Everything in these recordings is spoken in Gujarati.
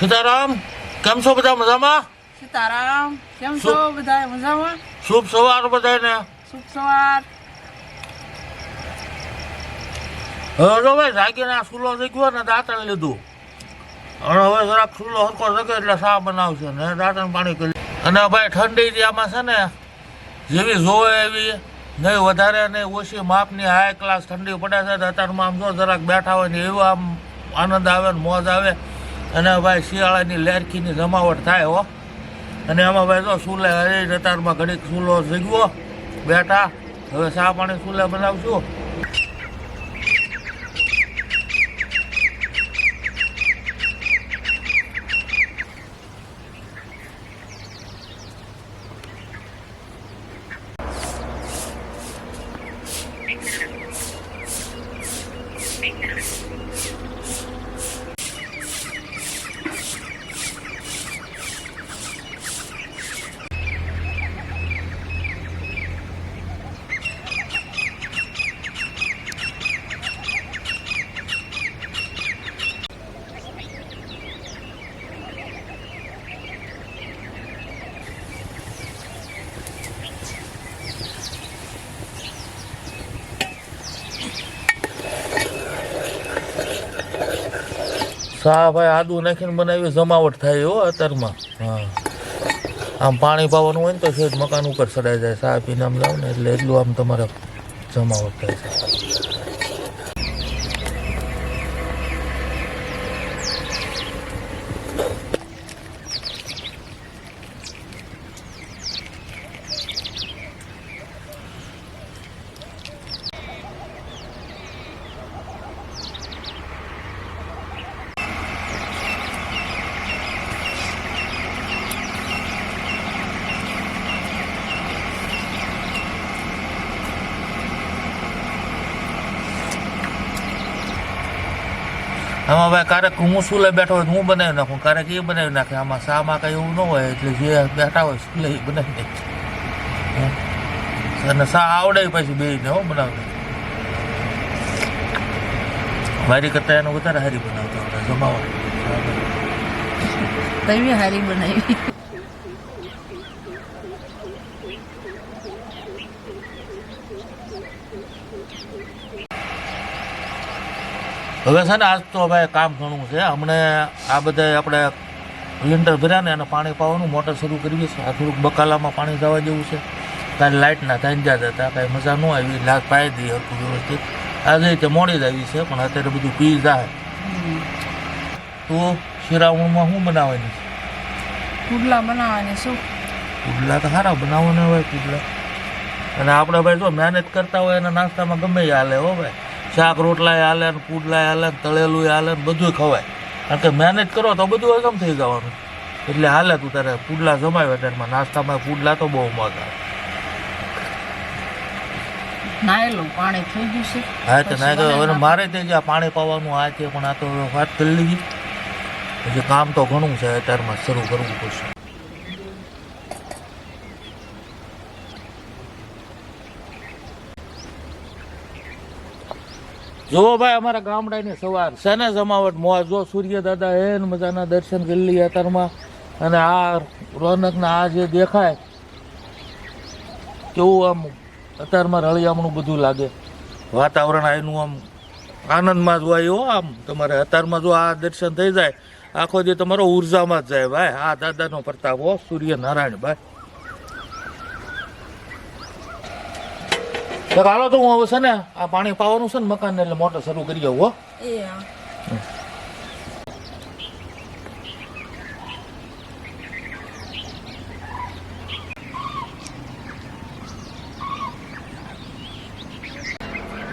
સીતારામ કેમ છો બધા મજામાં? સીતારામ કેમ છો બધા મજામાં? શુભ સવાર બધાને શુભ સવાર. હવે ભાઈ જાગીને આ સુલો શીખ્યો ને દાંતણ લીધું. અને હવે જરાક સુલો હરકો શકે એટલે શા બનાવશે ને? દાંતણ પાણી કરી અને ભાઈ ઠંડી આમાં છે ને જેવી જોવે એવી નહીં વધારે નહીં ઓછી માપની હાઈ ક્લાસ ઠંડી પડે છે અત્યારમાં આમ જો જરાક બેઠા હોય ને એવો આમ આનંદ આવે ને મોજ આવે. અને ભાઈ શિયાળાની લેરખીની જમાવટ થાય હો. અને એમાં ભાઈ તો સુલે હરી અત્યારમાં ઘડીક સુલો શીખવો બેઠા હવે ચા પાણી સુલે બનાવશું. સા ભાઈ આદુ નાખીને બનાવી જમાવટ થાય હો અત્યારમાં. હા. આમ પાણી પાવાનું હોય ને તો સેજ મકાન ઉપર ચડાઈ જાય સા પીને આમ જાવ ને એટલે એટલું આમ તમારે જમાવટ થાય આમાં ભાઈ ક્યારેક હું સુલે બેઠો હોય હું બનાવી નાખું? ક્યારેક એ બનાવી નાખે. આમાં શામાં કાંઈ એવું ન હોય, એટલે જે બેઠા હોય સુલે એ બનાવી નાખે. અને શા આવડે પછી બે ને હો, બનાવતા. મારી કરતા એનું વધારે હારી બનાવતા જમાવા તમે હારી બનાવી? હવે છે ને આજ તો ભાઈ કામ ઘણું છે. હમણે આ બધા આપણે લિન્ટર ભર્યા ને અને પાણી પાવાનું મોટર શરૂ કરીએ છીએ. આ થોડુંક બકાલામાં પાણી જવા જેવું છે. કાલે લાઇટના તાંજા જ હતા કાંઈ મજા ન આવી. લાગ પાઈ દઈએ હરખું વ્યવસ્થિત. આજે રીતે મોડી જ આવી છે પણ અત્યારે બધું પી જાય. તો શિરાવણમાં શું બનાવવાની છે? પુડલા બનાવવાની શું પુડલા તો સારા બનાવવાના હોય પુડલા. અને આપણે ભાઈ જો મહેનત કરતા હોય એના નાસ્તામાં ગમે હાલે હો ભાઈ. શાક રોટલાય હાલે ને પુડલાય હાલે ને તળેલું હાલે ને બધું ખવાય. કારણ કે મહેનત કરો તો બધું હજમ થઈ જવાનું. એટલે હાલે તું તારે પુડલા જમાવે અત્યારમાં નાસ્તામાં પુડલા તો બહુ મજા નાયેલું પાણી થઈ ગયું છે. હા તો ના પછી હવે બનાવી મારે તે પાણી પાવાનું આ છે પણ આ તો વાત કરી લીધી. પછી કામ તો ઘણું છે અત્યારમાં શરૂ કરવું પડશે. જો ભાઈ, અમારા ગામડાની સવાર. છે ને જમાવટ મોજ જો સૂર્ય દાદા હે મજાના દર્શન કરી લઈએ અત્યારમાં. અને આ રોનકના આ જે દેખાય, કેવું આમ અત્યારમાં રળિયામણું બધું લાગે. વાતાવરણ આ એનું આમ આનંદમાં જ હોય આમ. તમારે અત્યારમાં જો આ દર્શન થઈ જાય, આખો જે તમારો ઉર્જામાં જ જાય ભાઈ. આ દાદાનો પ્રતાપ હો સૂર્ય નારાયણ ભાઈ. તો હાલો તો હું હવે છે ને આ પાણી પાવાનું છે ને મકાન એટલે મોટર શરૂ કરી આવું હો.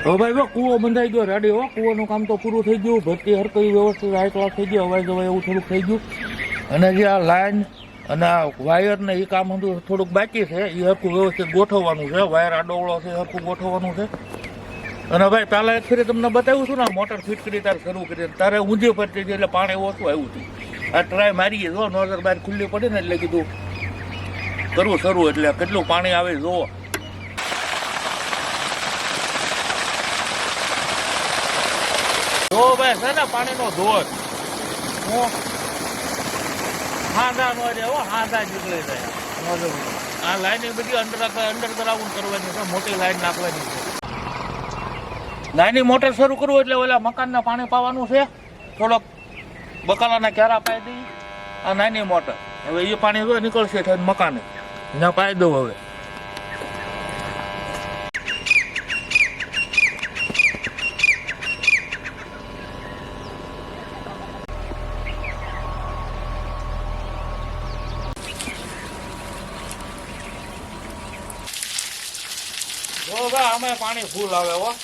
હવે ભાઈ જો કૂવો બંધાઈ ગયો રેડી હો. કૂવાનું કામ તો પૂરું થઈ ગયું ભરતી હરકઈ વ્યવસ્થિત ક્લાસ થઈ ગયો અવાજ જવાય એવું થોડુંક થઈ ગયું. અને જે આ લાઈન અને આ વાયર ને એ કામ હતું થોડુંક બાકી છે. એ હરખું વ્યવસ્થિત ગોઠવવાનું છે. વાયર આડોવળો છે હરખું ગોઠવવાનું છે. અને ભાઈ પહેલા એક ફેરે તમને બતાવ્યું છું ને મોટર ફિટ કરી તારે શરૂ કરી તારે ઊંધી પડતી હતી એટલે પાણી ઓછું આવ્યું હતું. આ ટ્રાય મારીએ, જો નોઝર બહાર ખુલ્લી પડી ને એટલે કીધું કરવું શરૂ એટલે કેટલું પાણી આવે જોવો જો. ભાઈ, છે ને પાણીનો ધોધ. હું હાંધા નો રે હો હાંધા નીકળે જાય. આ લાઈન બધી અંડર અંડરગ્રાઉન્ડ કરવાની છે મોટી લાઈન નાખવાની છે. નાની મોટર શરૂ કરવું એટલે ઓલા મકાનને પાણી પાવાનું છે. થોડોક બકાલાના ક્યારા પાઈ દઈ. આ નાની મોટર. હવે એ પાણી નીકળશે મકાને. ત્યાં પાઈ દઉં હવે. જો ભાઈ અમે પાણી ફૂલ આવે હો.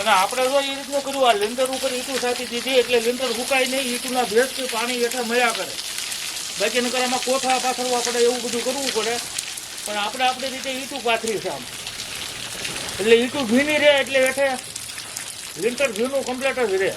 અને આપણે જો એ રીતનું કર્યું આ લીંદર ઉપર ઈટું સાચી દીધી, એટલે લીંદર સુકાય નહીં, ઈટુના ભેજથી પાણી હેઠળ મળ્યા કરે. બાકી નકર એમાં કોઠા પાથરવા પડે, એવું બધું કરવું પડે. પણ આપણે આપણી રીતે ઈટું પાથરી છે આમ. એટલે ઈટું ભીની રહે એટલે હેઠે લીંટર ભીનું કમ્પ્લેટ જ રહે.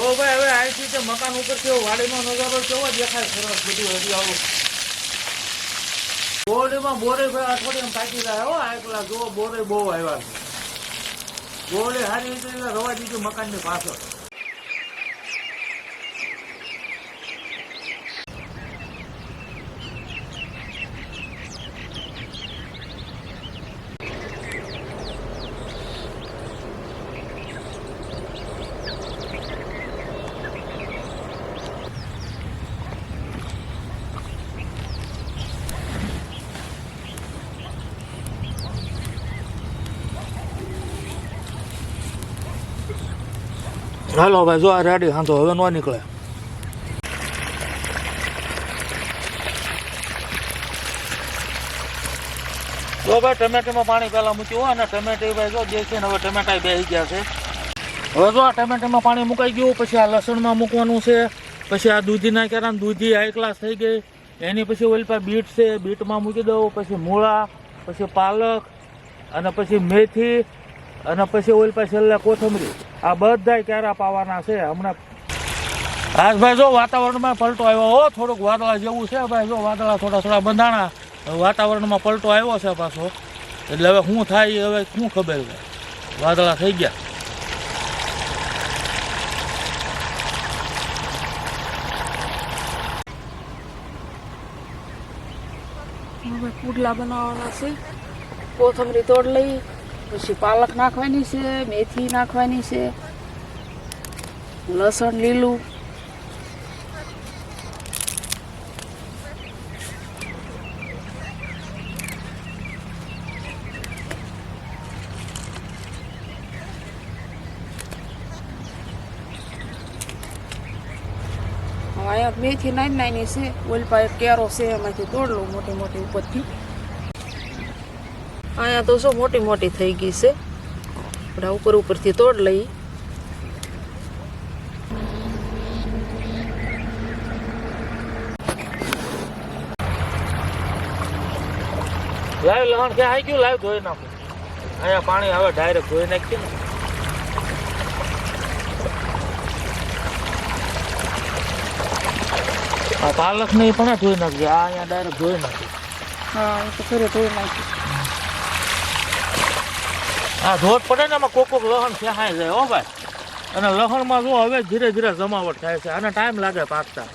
જો ભાઈ, હવે આ રીતે મકાન ઉપર કેવો વાડીનો નજારો કેવો દેખાય? સરસ બધું આવું. બોરડીમાં બોરે ભાઈ અઠવાડિયામાં પાકી રહ્યા હો, આ એકલા જો બોરે બહુ આવ્યા છે. બોરે સારી રીતે રવા દીધું મકાનની પાછળ. હાલો ભાઈ જો આ રેડી હાંધો હવે નો નીકળે. જો ભાઈ, ટમેટામાં પાણી પહેલાં મૂક્યું હોય અને ટમેટી ભાઈ જો જે છે ને હવે ટમેટા બેસી ગયા છે. હવે જો આ ટમેટામાં પાણી મુકાઈ ગયું, પછી આ લસણમાં મૂકવાનું છે, પછી આ દૂધીના કેરા દૂધી હાઈ ક્લાસ થઈ ગઈ. એની પછી ઓલી પાસે બીટ છે, બીટમાં મૂકી દઉં, પછી મૂળા, પછી પાલક, અને પછી મેથી, અને પછી ઓલી પાસે છેલ્લે કોથમરી. આ બધાય કેરા પાવાના છે, હમણાં ભાઈ જો વાતાવરણમાં પલટો આવ્યો, હો, થોડુંક વાદળા જેવું છે ભાઈ, જો વાદળા થોડા થોડા બંધાણા વાતાવરણમાં પલટો આવ્યો છે પાછો. એટલે હવે શું થાય હવે શું ખબર છે? વાદળા થઈ ગયા. હવે પુડલા બનાવવાના છે. કોથમરી તોડ લઈ. પછી પાલક નાખવાની છે, મેથી નાખવાની છે, લસણ, લીલું. અહીંયા મેથી નાની નાની છે, ઓલપા પાસે કેરો છે, એમાંથી તોડ લઉં મોટી મોટી ઉપરથી. અહીંયા તો શું મોટી મોટી થઈ ગઈ છે. આપણે આ ઉપર ઉપરથી તોડ લઈ લાઈવ લહણ કે આવી ગયું લાઈવ ધોઈ નાખું. અહીંયા પાણી હવે ડાયરેક્ટ ધોઈ નાખીએ ને. આ પાલક ને પણ ધોઈ નાખજે આ અહીંયા ડાયરેક્ટ ધોઈ નાખી. હા એ તો ફેરે ધોઈ નાખી આ ધોધ પડે ને એમાં કોક કોક લહણ ફેહાઈ જાય, હો ભાઈ. અને લહણમાં જો હવે ધીરે ધીરે જમાવટ થાય છે. આને ટાઈમ લાગે પાકતા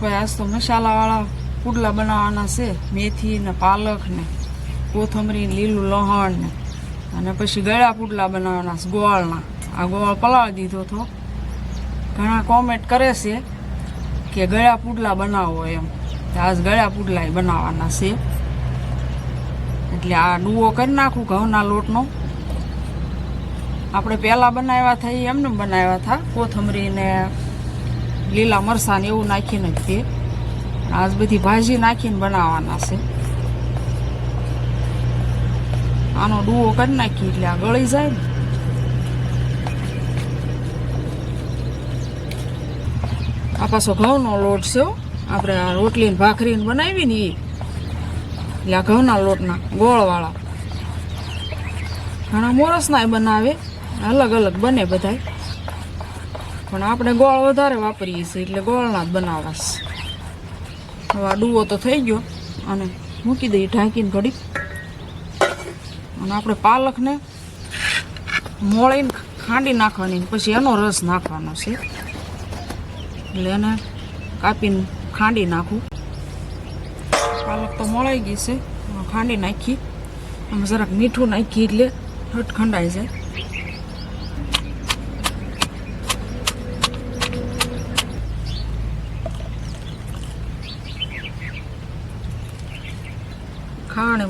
ભાઈ આજ તો મસાલાવાળા પુડલા બનાવવાના છે, મેથી ને પાલક ને કોથમરી લીલું લહણ ને. અને પછી ગળા પુડલા બનાવવાના છે ગોળના. આ ગોળ પલાળી દીધો હતો ઘણા કોમેન્ટ કરે છે કે ગળા પુડલા બનાવો એમ. આજ ગળા પુડલા બનાવવાના છે. એટલે આ ડુઓ કરી નાખું ઘઉંના લોટનો. આપણે પહેલાં બનાવ્યા હતા એમને બનાવ્યા હતા કોથમરી ને લીલા મરસાં ને એવું નાખીને જ તે. આજ બધી ભાજી નાખીને બનાવવાના છે. આનો ડૂવો કરી નાખી એટલે આ ગળી જાય ને. આ પાછો ઘઉંનો લોટ છે આપણે આ રોટલી ને ભાખરી બનાવી ને એ એટલે આ ઘઉંના લોટના ગોળવાળા. ઘણા મોરસના બનાવે. અલગ અલગ બને બધાય. પણ આપણે ગોળ વધારે વાપરીએ છીએ, એટલે ગોળના જ બનાવાશ હવે આ તો થઈ ગયો, અને મૂકી દઈએ ઢાંકીને ઘડીક. અને આપણે પાલકને મોળીને ખાંડી નાખવાની પછી એનો રસ નાખવાનો છે. એટલે એને કાપીને ખાંડી નાખું. પાલક તો મોળાઈ ગઈ છે, ખાંડી નાખી. આમાં જરાક મીઠું નાખી એટલે હટ જાય.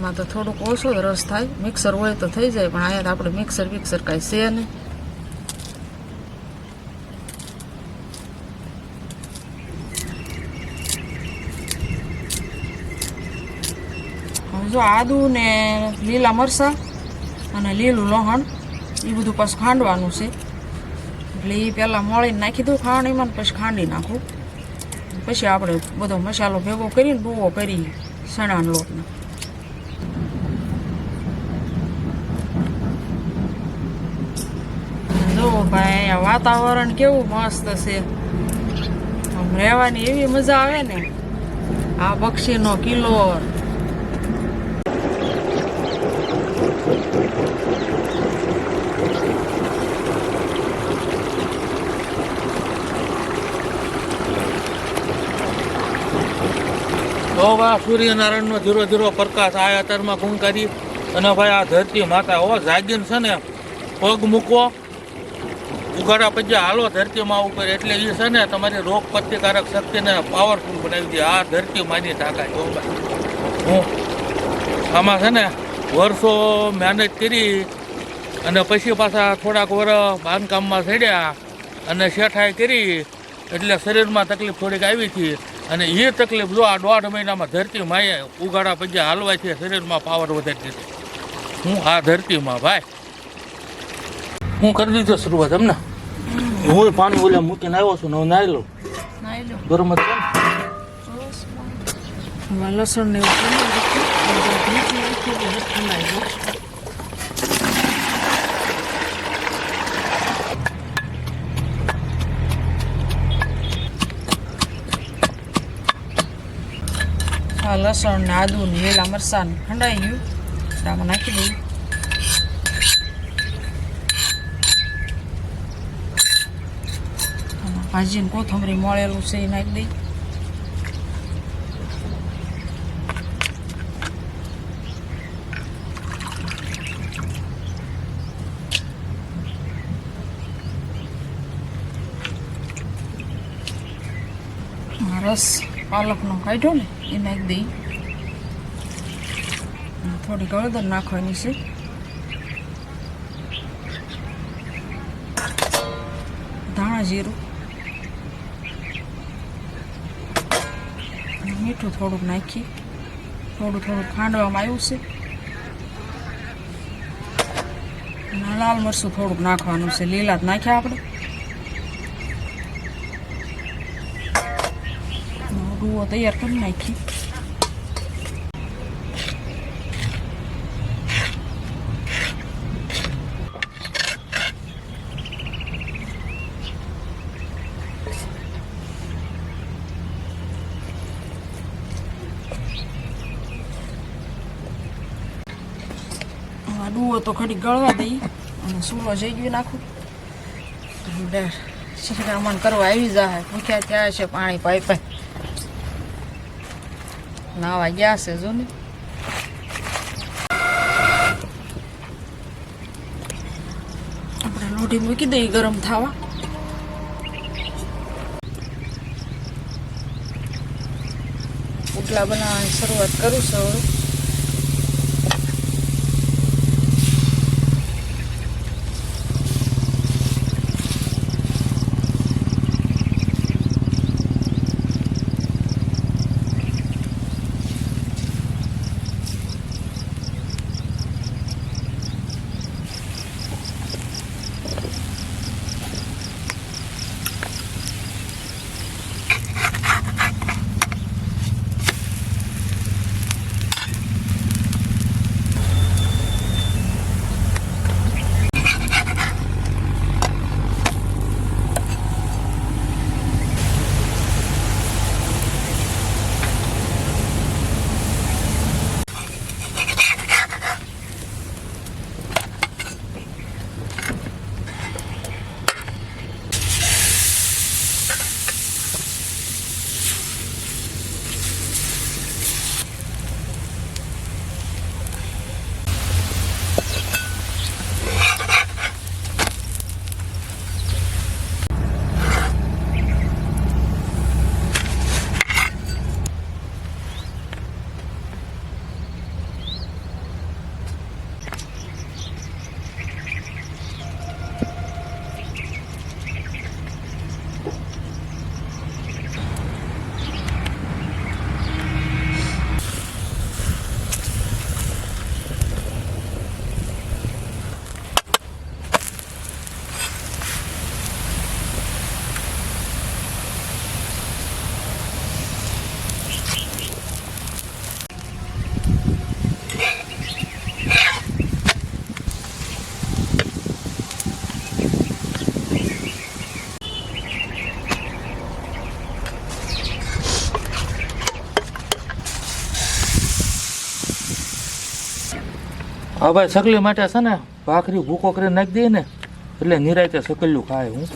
ખાણીમાં તો થોડુંક ઓછો રસ થાય. મિક્સર હોય તો થઈ જાય, પણ અહીંયા આપણે મિક્સર મિક્સર કાંઈ છે નહીં. જો આદુ ને લીલા મરચાં અને લીલું લોહણ એ બધું પાછું ખાંડવાનું છે. એટલે એ પહેલાં મળીને નાખી દઉં ખાણીમાં પછી ખાંડી નાખું. પછી આપણે બધો મસાલો ભેગો કરીને ડૂવો કરી ચણાના લોટનો જો ભાઈ વાતાવરણ કેવું મસ્ત છે. રહેવાની એવી મજા આવે ને. આ પક્ષીનો કિલ્લો. તો સૂર્યનારાયણનો ધીરો ધીરો પ્રકાશ આ અત્યારમાં ગુણકારી અને ભાઈ, આ ધરતી માતા હો, જાગીન છે ને. પગ મૂકો. ઉગાડા પંજા હાલો ધરતીમાં ઉપર એટલે એ છે ને તમારી રોગ પ્રતિકારક શક્તિને પાવરફુલ બનાવી દે. આ ધરતી માની તાકાત ભાઈ હું આમાં છે ને વર્ષો મહેનત કરી અને પછી પાછા થોડાક વર્ષ બાંધકામમાં ચડ્યા અને શેઠાઈ કરી એટલે શરીરમાં તકલીફ થોડીક આવી હતી. અને એ તકલીફ જો આ દોઢ મહિનામાં ધરતી માએ ઉગાડા પંજા હાલવાથી શરીરમાં પાવર વધારી દીધી. હું આ ધરતીમાં, ભાઈ હું કરી દીધો શરૂઆત એમને હું પાણી બોલ્યા મૂકીને આવ્યો છું ને હું લઉં નાઈ લો ગરમ જ છે લસણ ને લસણ ને આદુ ને લીલા મરચાં ને ઠંડાઈ ગયું. આમાં નાખી દઈએ આમાં ભાજીને કોથમરી મળેલું છે, એ નાખી દઈ. રસ પાલકનો કાઢ્યો ને, એ નાખી દઈ. થોડીક હળદર નાખવાની છે. ધાણા જીરું અને મીઠું થોડુંક નાખી, થોડું થોડું ખાંડવામાં આવ્યું છે. લાલ મરચું થોડુંક નાખવાનું છે, લીલા જ નાખ્યા આપણે. ડુઓ તૈયાર કરી નાખી આ ડુઓ તો ઘડી ગળવા દઈ અને સૂરો જઈ ગયો નાખું શિરામણ કરવા આવી જાય ભૂખ્યા ત્યાં છે પાણી પાઈ પાઈ નાવા ગયા છે જો ને આપણે લોઢી મૂકી દઈએ ગરમ થવા. પુટલા બનાવવાની શરૂઆત કરું છું હવે સગલી માટે છે ને ભાખરી ભૂકો કરીને નાખી દઈએ ને, એટલે નિરાયતે સકલ્યું ખાય હું.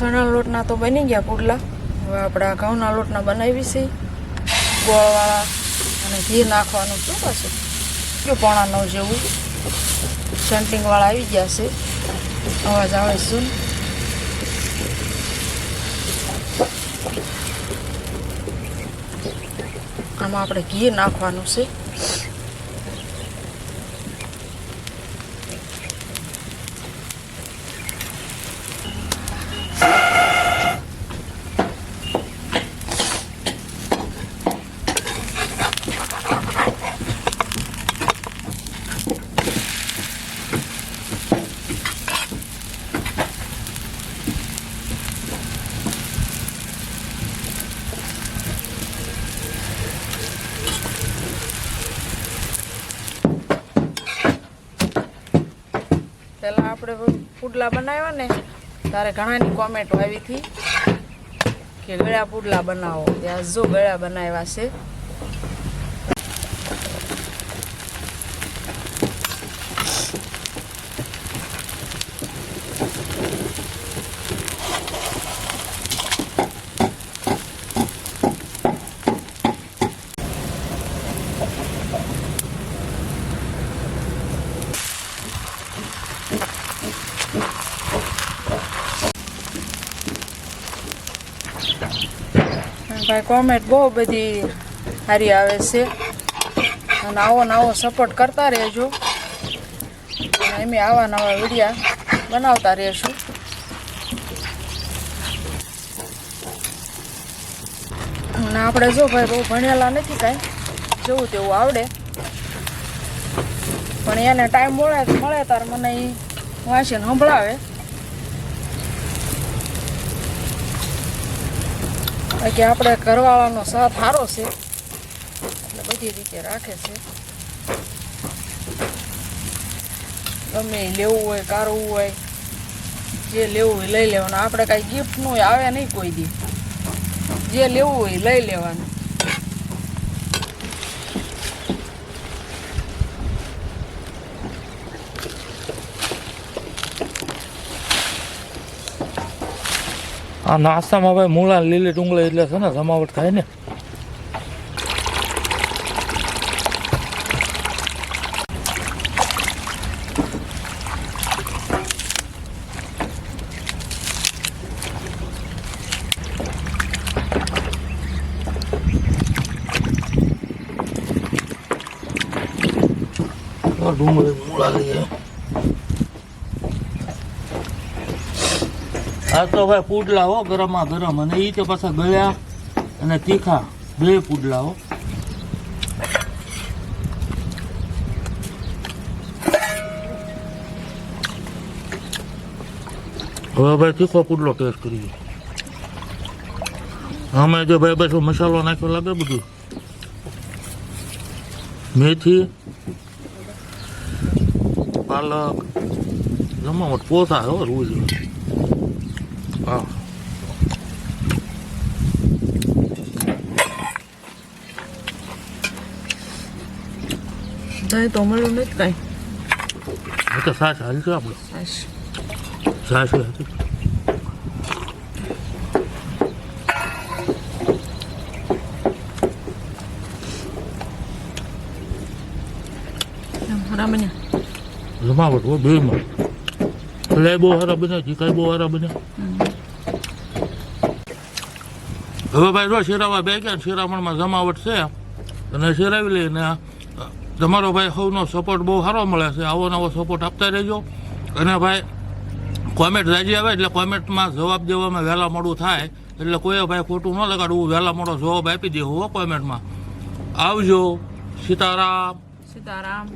ચણા લોટના તો બની ગયા પુડલા. હવે આપણે ઘઉંના લોટના બનાવી છે. ગોળવાળા અને ઘી નાખવાનું શું પાછું કે પોણા નવ જેવું સેન્ટિંગવાળા આવી ગયા છે. અવાજ આવે શું? આમાં આપણે ઘી નાખવાનું છે. પહેલાં આપણે પુડલા બનાવ્યા ને ત્યારે ઘણાની કોમેન્ટો આવી હતી કે ગળ્યા પુડલા બનાવો. ત્યાં જો ગળ્યા બનાવ્યા છે. કોમેન્ટ બહુ બધી સારી આવે છે. અને આવો નવો સપોર્ટ કરતા રહેજો. અને એમ આવા નવા વિડીયા બનાવતા રહેશું. અને આપણે જો ભાઈ બહુ ભણેલા નથી કાંઈ, જેવું તેવું આવડે. પણ એને ટાઈમ મળે મળે તાર મને એ વાંચીને સંભળાવે. બાકી આપણે ઘરવાળાનો સાથ સારો છે. એટલે બધી રીતે રાખે છે. ગમે લેવું હોય, કારવું હોય, જે લેવું હોય લઈ લેવાનું. આપણે કાંઈ ગિફ્ટનું આવે નહીં કોઈ દી. જે લેવું હોય લઈ લેવાનું. આ નાસ્તામાં ભાઈ મૂળા લીલી ડુંગળી એટલે છે ને જમાવટ થાય ને આ ડુંગળી મૂળા લઈએ આ તો ભાઈ પુડલા હો, ગરમા ગરમ. અને એ તો પાછા ગળ્યા અને તીખા. બે પુડલા હો. હવે ભાઈ તીખો પુડલો ટેસ્ટ કરીએ. અમે જો ભાઈ બસ મસાલો નાખ્યો લાગે બધું. મેથી, પાલક જમાવટ પોતા હો રોજ. નહીં તો મળ્યું નથી કાંઈ હા તો સાસ હાલ આપણે સાસ સાસ હતી જમાવટ હોય બે માં લઈ બહુ સારા બન્યા ચીકાઈ બહુ સારા બન્યા હવે ભાઈ જો બે ગયા શેરામણમાં જમાવટ છે અને શેરાવી લઈને તમારો ભાઈ સૌનો સપોર્ટ બહુ સારો મળે છે. આવો નવો સપોર્ટ આપતા રહેજો. અને ભાઈ કોમેન્ટ રાજી આવે એટલે કોમેન્ટમાં જવાબ દેવામાં વહેલા મોડું થાય. એટલે કોઈ ભાઈ ખોટું ન લગાડવું. વહેલા મોડો જવાબ આપી દેવો કોમેન્ટમાં આવજો. સીતારામ. સીતારામ.